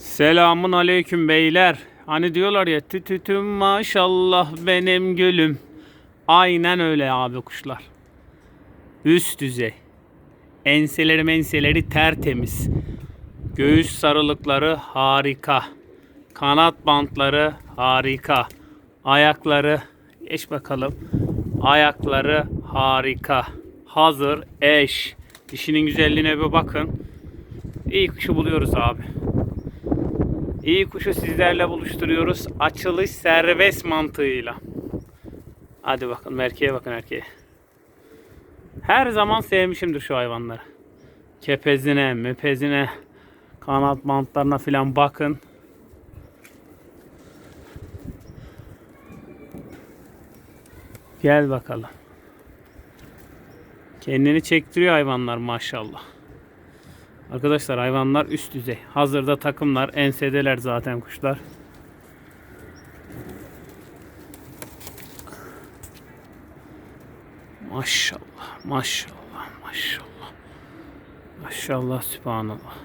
Selamun aleyküm beyler. Hani diyorlar ya tütütüm maşallah benim gülüm. Aynen öyle abi kuşlar. Üst düzey. Enseleri menseleri tertemiz. Göğüs sarılıkları harika. Kanat bantları harika. Ayakları geç bakalım. Ayakları harika. Hazır eş. Dişinin güzelliğine bir bakın. İyi kuşu buluyoruz abi. İyi kuşu sizlerle buluşturuyoruz. Açılış serbest mantığıyla. Hadi bakın erkeğe bakın erkeğe. Her zaman sevmişimdir şu hayvanları. Kepezine, mepezine, kanat bantlarına filan bakın. Gel bakalım. Kendini çektiriyor hayvanlar maşallah. Arkadaşlar hayvanlar üst düzey. Hazırda takımlar, ensedeler zaten kuşlar. Maşallah, maşallah, maşallah. Maşallah, sübhanallah.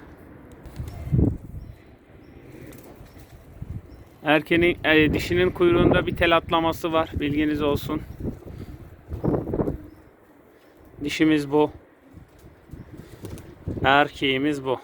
Erkeğin, e, dişinin kuyruğunda bir tel atlaması var. Bilginiz olsun. Dişimiz bu. Erkeğimiz bu.